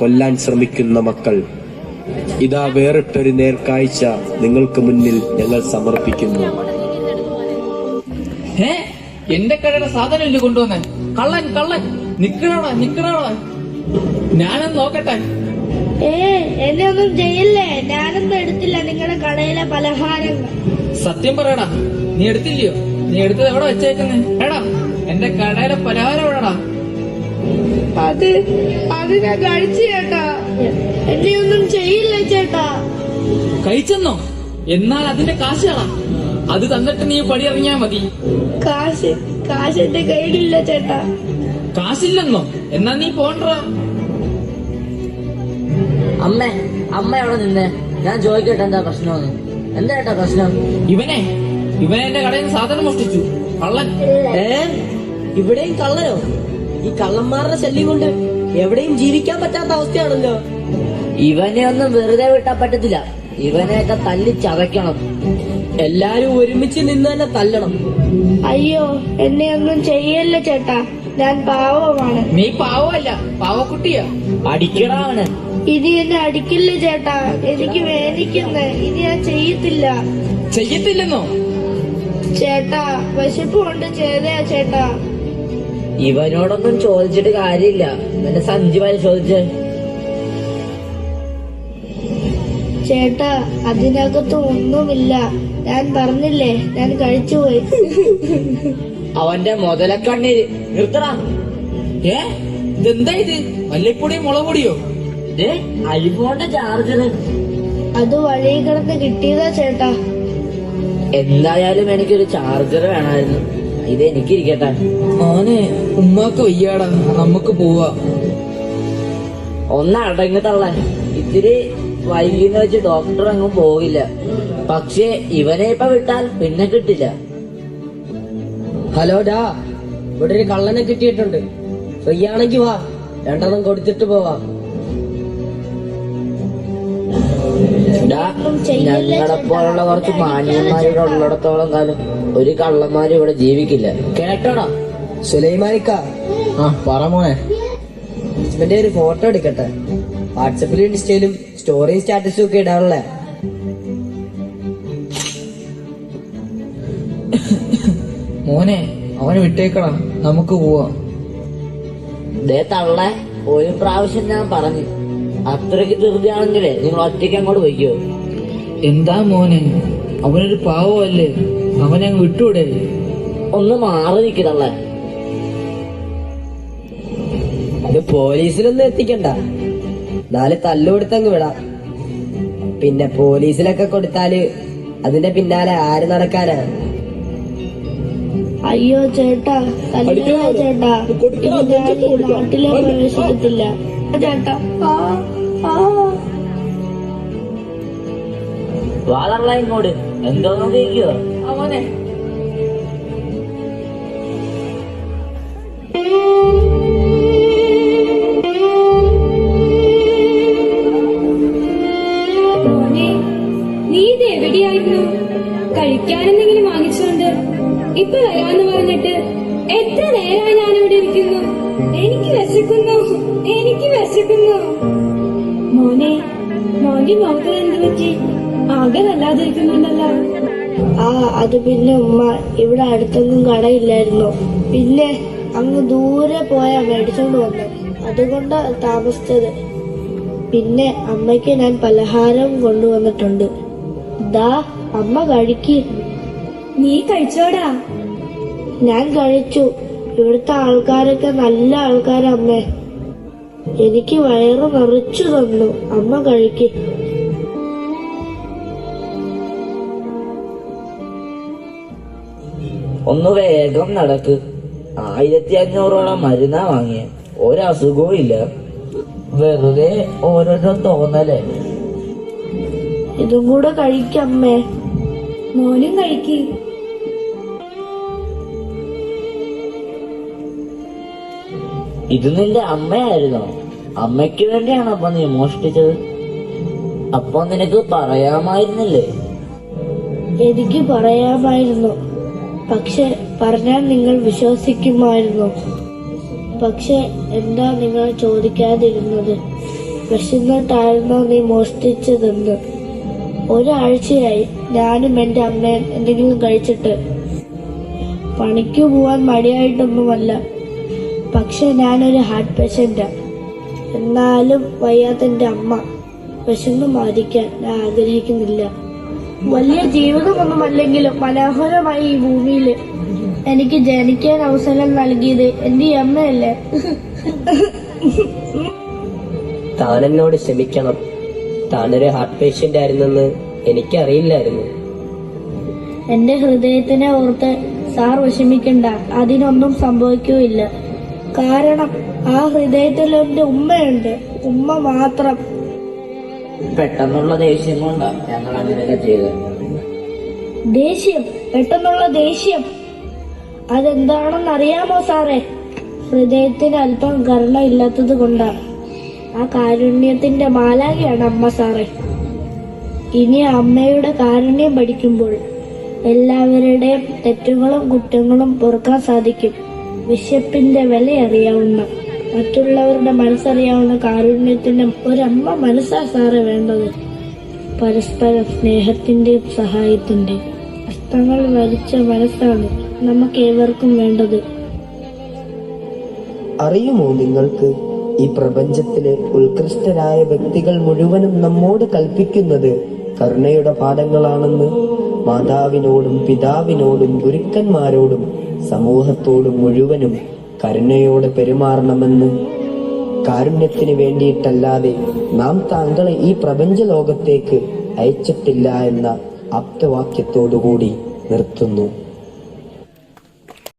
കൊല്ലാൻ ശ്രമിക്കുന്ന മക്കൾ. ഇതാ വേറിട്ടൊരു നേർക്കാഴ്ച നിങ്ങൾക്ക് മുന്നിൽ ഞങ്ങൾ സമർപ്പിക്കുന്നു. ഏ എന്റെ കടയുടെ സാധനം ഇല്ല കൊണ്ടുവന്നേ. കള്ളൻ കള്ളൻ. നിക്കണോടാ നിക്കണോടാ ഞാനൊന്ന് നോക്കട്ടെ. ഏ എന്നെ ഒന്നും ചെയ്യില്ലേ? ഞാനൊന്നും എടുത്തില്ല നിങ്ങളുടെ കടയിലെ പലഹാരങ്ങൾ. സത്യം പറയടാ. നീ എടുത്തില്ലയോ? നീ എടുത്തത് എവിടെ വെച്ചേക്കുന്നേ? എടാ എന്റെ കടയിലെ പലഹാരം എവിടെടാ? അത് അത് ഞാൻ കഴിച്ചു ചേട്ടാ. എന്നെ ഒന്നും ചെയ്യില്ല ചേട്ടാ. കഴിച്ചെന്നോ? എന്നാൽ അതിന്റെ കാശാണ് അത് തന്നിട്ട് നീ പടി ഇറങ്ങിയാ മതി. കാശ് കാശ് എന്റെ കയ്യിലില്ല ചേട്ടാ. കാശില്ലെന്നോ? എന്നാ നീ പോണ്ട. അമ്മ അമ്മ അവിടെ നിന്നേ? ഞാൻ ചോദിക്കട്ടെ എന്താ പ്രശ്നമെന്ന്. എന്താ ഏട്ടാ പ്രശ്നം? ഇവനെ ഇവനെ എന്റെ കടയിൽ നിന്ന് സാധനം മോഷ്ടിച്ചു. കള്ളൻ. ഏ? ഇവിടെയും കള്ളനോ? ഈ കള്ളന്മാരുടെ ശല്യം കൊണ്ട് എവിടെയും ജീവിക്കാൻ പറ്റാത്ത അവസ്ഥയാണല്ലോ. ഇവനെ ഒന്നും വെറുതെ വിട്ടാൻ പറ്റത്തില്ല. ഇവനെയൊക്കെ തല്ലി ചതയ്ക്കണം. എല്ലാരും ഒരുമിച്ച് നിന്ന് തന്നെ തല്ലണം. അയ്യോ എന്നെ ഒന്നും ചെയ്യല്ല ചേട്ടാ. ഞാൻ പാവമാണ്. നീ പാവമല്ല പാവക്കുട്ടിയാ. അടിക്കടാ അവന്. ഇനി എന്നെ അടിക്കില്ല ചേട്ടാ. എനിക്ക് വേദനിക്കുന്നേ ഇനി ഞാൻ ചെയ്യത്തില്ല. ചെയ്യത്തില്ലെന്നോ? ചേട്ടാ വിശപ്പ് കൊണ്ട് ചെയ്തയാ ചേട്ടാ. ഇവനോടൊന്നും ചോദിച്ചിട്ട് കാര്യമില്ല. എന്നെ സഞ്ചി പരിശോധിച്ച്. ചേട്ടാ അതിനകത്ത് ഒന്നുമില്ല. ഞാൻ പറഞ്ഞില്ലേ ഞാൻ കഴിച്ചു പോയി. അവന്റെ മുതലക്കണ്ണീര് നിർത്തടാ. ഏ? ഇതെന്താ ഇത്? മല്ലിപ്പൊടിയോ മുളക് പൊടിയോ ദേ, ഐഫോണിന്റെ ചാർജർ അത് വഴി കിടന്ന് കിട്ടിയതാ ചേട്ടാ. എന്തായാലും എനിക്കൊരു ചാർജർ വേണമായിരുന്നു. ഇത് എനിക്കിരിക്കട്ടെ മോനെ ഉമ്മാക്ക് വയ്യാടാ. നമുക്ക് പോവാ. ഒന്നടങ്ങ് തള്ളാൻ ഇത്തിരി വൈകിന്ന് വെച്ച് ഡോക്ടർ അങ്ങും പോകില്ല പക്ഷേ ഇവനെ ഇപ്പൊ വിട്ടാൽ പിന്നെ കിട്ടില്ല. ഹലോ ഡാ. ഇവിടെ ഒരു കള്ളനെ കിട്ടിയിട്ടുണ്ട്. ഫ്രീ ആണെങ്കി വാ. രണ്ടെണ്ണം കൊടുത്തിട്ട് പോവാം. ഡാ, ഞങ്ങളെ കുറച്ച് മാന്യന്മാരിവിടെ ഉള്ളിടത്തോളം കാലം ഒരു കള്ളന്മാരും ഇവിടെ ജീവിക്കില്ല. കേട്ടോടാ? സുലൈമാനിക്ക. ആ പറ മോനെ. ഇവന്റെ ഒരു ഫോട്ടോ എടുക്കട്ടെ. വാട്സപ്പിലും ഇൻസ്റ്റയിലും സ്റ്റോറി സ്റ്റാറ്റസും ഒക്കെ ഇടാറുള്ളേ. മോനെ അവനെ വിട്ടേക്കണം. നമുക്ക് പോവാം. ദേ തള്ളേ ഒരു പ്രാവശ്യം ഞാൻ പറഞ്ഞു. അത്രയ്ക്ക് ധൃതിയാണെങ്കിലേ നിങ്ങൾ ഒറ്റയ്ക്ക് അങ്ങോട്ട് വയ്ക്കോ എന്താ മോനെ? അവനൊരു പാവമല്ലേ? അവനെ അങ്ങ് വിട്ടൂടെ? ഒന്ന് മാറി നിൽക്കണല്ല അത് പോലീസിലൊന്നും എത്തിക്കണ്ട. നാല് തല്ലുകൊടുത്തങ്ങ് വിടാം. പിന്നെ പോലീസിലൊക്കെ കൊടുത്താൽ അതിന്റെ പിന്നാലെ ആര് നടക്കാനാ? അയ്യോ ചേട്ടാ ചേട്ടാ. ഞാൻ ഈ നാട്ടിലെ പ്രവേശിക്കത്തില്ല. ചേട്ടാ ആ ആ. വാ തള്ള ഇങ്ങോട്ട് എന്തോ നോക്കിക്കോ അവനെ വിശക്കുന്നു മോനെ മോന്റെ മുഖത്ത് എന്ത് പറ്റി? ആകെ വല്ലാതിരിക്കുന്നുണ്ടല്ലോ. ആ അത് പിന്നെ ഉമ്മ ഇവിടെ അടുത്തൊന്നും കടയില്ലായിരുന്നു. പിന്നെ അങ്ങ് ദൂരെ പോയ മേടിച്ചോണ്ട് വന്നു. അതുകൊണ്ട് താമസിച്ചത്. പിന്നെ അമ്മയ്ക്ക് ഞാൻ പലഹാരം കൊണ്ടുവന്നിട്ടുണ്ട്. ദാ അമ്മ കഴിക്ക്. നീ കഴിച്ചോടാ. ഞാൻ കഴിച്ചു. ഇവിടുത്തെ ആൾക്കാരൊക്കെ നല്ല ആൾക്കാരാ അമ്മേ. എനിക്ക് വയറ് നിറച്ചു തന്നു. അമ്മ കഴിക്ക്. ഒന്ന് വേഗം നടക്ക്. ആയിരത്തി അഞ്ഞൂറോളം മരുന്നാ വാങ്ങിയ. ഒരസുഖവും ഇല്ല. വെറുതെ ഓരോരോ തോന്നലേ. ഇതും കൂടെ കഴിക്കമ്മേ. മോനും കഴിക്ക്. ഇത് നിന്റെ അമ്മയായിരുന്നോ? അമ്മയ്ക്ക് വേണ്ടിയാണ് അപ്പൊ നീ മോഷ്ടിച്ചത്? അപ്പൊ നിനക്ക് പറയാമായിരുന്നില്ലേ? എനിക്ക് പറയാമായിരുന്നു. പക്ഷെ പറഞ്ഞാൽ നിങ്ങൾ വിശ്വസിക്കുമായിരുന്നു. പക്ഷെ എന്താ നിങ്ങൾ ചോദിക്കാതിരുന്നത്? വിശന്നിട്ടായിരുന്നോ നീ മോഷ്ടിച്ചതെന്ന്. ഒരാഴ്ചയായി ഞാനും എന്റെ അമ്മയും എന്തെങ്കിലും കഴിച്ചിട്ട്. പണിക്ക് പോവാൻ മടിയായിട്ടൊന്നുമല്ല. പക്ഷെ ഞാനൊരു ഹാർട്ട് പേഷ്യന്റാ. എന്നാലും വയ്യാത്തന്റെ അമ്മ വിശന്നു മാരിക്കാൻ ഞാൻ ആഗ്രഹിക്കുന്നില്ല. വലിയ ജീവിതമൊന്നുമല്ലെങ്കിലും മനോഹരമായി ഈ ഭൂമിയിൽ എനിക്ക് ജനിക്കാൻ അവസരം നൽകിയത് എന്റെ അമ്മയല്ലേ? താൻ എന്നോട് ക്ഷമിക്കണം. താനൊരു ഹാർട്ട് പേഷ്യന്റ് ആയിരുന്നെന്ന് എനിക്കറിയില്ലായിരുന്നു. എന്റെ ഹൃദയത്തിനെ ഓർത്ത് സാർ വിഷമിക്കണ്ട. അതിനൊന്നും സംഭവിക്കുകയില്ല. കാരണം ആ ഹൃദയത്തിൽ എന്റെ ഉമ്മയുണ്ട്. ഉമ്മ മാത്രം. പെട്ടെന്നുള്ള ദേഷ്യം കൊണ്ടാണ് ഞങ്ങൾ അങ്ങനെയൊക്കെ ചെയ്തത്. ദേഷ്യം പെട്ടെന്നുള്ള ദേഷ്യം. അതെന്താണെന്ന് അറിയാമോ സാറേ? ഹൃദയത്തിന് അല്പം കരുണ ഇല്ലാത്തത് കൊണ്ടാണ് ആ കാരുണ്യത്തിന്റെ മാലാകയാണ് അമ്മ സാറേ. ഇനി അമ്മയുടെ കാരുണ്യം പഠിക്കുമ്പോൾ എല്ലാവരുടെയും തെറ്റുകളും കുറ്റങ്ങളും പൊറുക്കാൻ സാധിക്കും. വിശപ്പിന്റെ വില അറിയാവുന്ന മറ്റുള്ളവരുടെ മനസ്സറിയാവുന്ന കാരുണ്യത്തിന്റെ ഒരമ്മ മനസ്സാ സാറേ വേണ്ടത്. പരസ്പര സ്നേഹത്തിന്റെയും സഹായത്തിന്റെയും. അസ്തങ്ങൾ വലിച്ച മനസ്സാണ് നമുക്ക് ഏവർക്കും വേണ്ടത്. അറിയുമോ നിങ്ങൾക്ക്? ഈ പ്രപഞ്ചത്തിലെ ഉത്കൃഷ്ടരായ വ്യക്തികൾ മുഴുവനും നമ്മോട് കൽപ്പിക്കുന്നത് കരുണയുടെ പാഠങ്ങളാണെന്ന് മാതാവിനോടും പിതാവിനോടും ഗുരുക്കന്മാരോടും സമൂഹത്തോടും മുഴുവനും കരുണയോടെ പെരുമാറണമെന്ന് കാരുണ്യത്തിന് വേണ്ടിയിട്ടല്ലാതെ നാം താങ്കളെ ഈ പ്രപഞ്ച ലോകത്തേക്ക് അയച്ചിട്ടില്ല എന്ന ആപ്തവാക്യത്തോടുകൂടി നിർത്തുന്നു.